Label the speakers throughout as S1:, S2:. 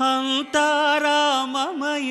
S1: अङ्ममय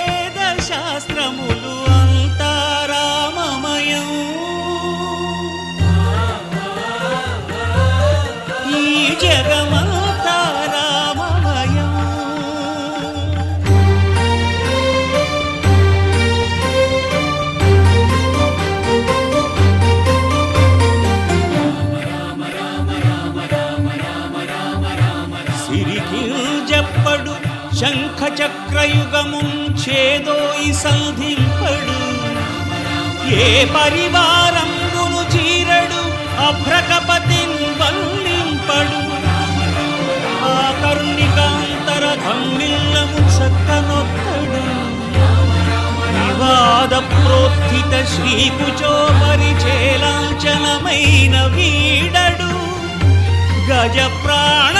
S1: చెప్పడు శంఖ చక్రయుగము చేదోయి సంధింపడు. ఏ పరివారంబును చీరడు అభ్రకపతిన్ వల్లింపడు. ఆ కరుణికాంతర ధమ్మిల్లము చక్కనొక్కడు వివాద ప్రోత్థిత శ్రీకుచో పరిచేలాంచనమైన వీడడు. గజ ప్రాణావనోత్సాహి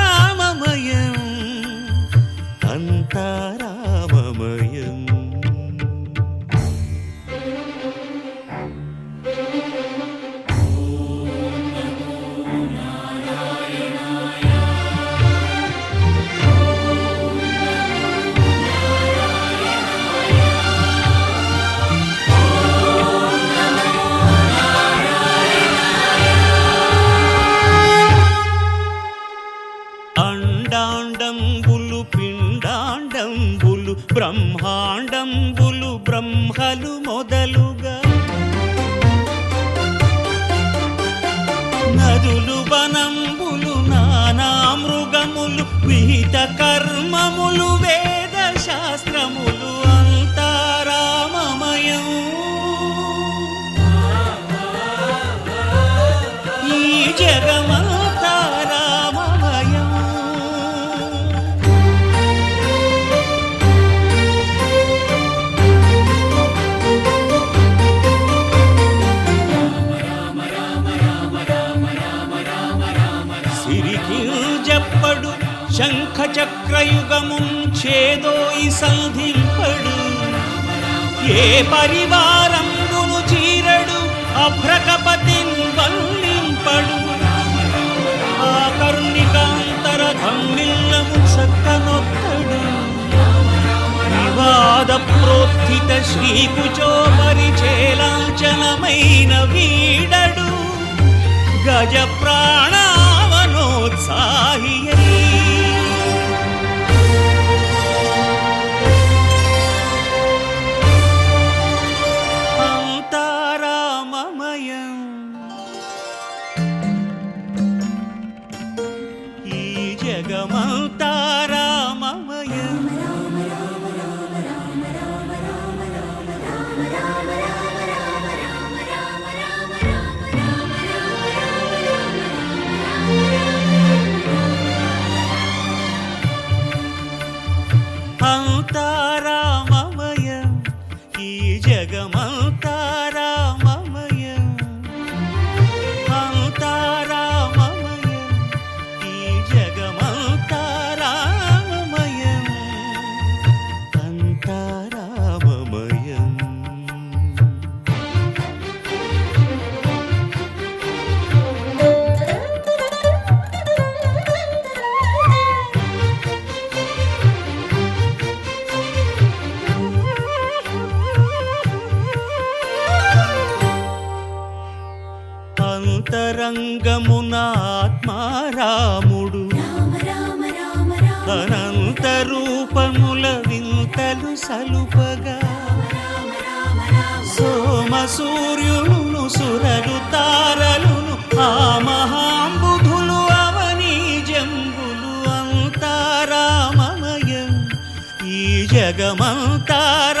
S1: బ్రహ్మాండంబులు బ్రహ్మలు మొదలు సిరికింజప్పడు శంఖ చక్రయుగముంచేదోయి సంధింపడు. ఏ పరివారంబును చీరడు అభ్రకపతిన్ వల్లింపడు ఆ కరుణికాంతర ధమ్మిల్లము చక్కనొక్కడు వివాద ప్రోత్థిత శ్రీకుచో పరిచేలాంచనమైన వీడడు. గజ ప్రాణావనోత్సాహియై అంతరంగమున ఆత్మారాముడు అనంత రూపముల వింతలు సలుపగా. సోమ సూర్యులను సురలు తారలును ఆ మహాంబుధులు అవని జంబులు అంతారామమయం ఈ జగమంతారామమయం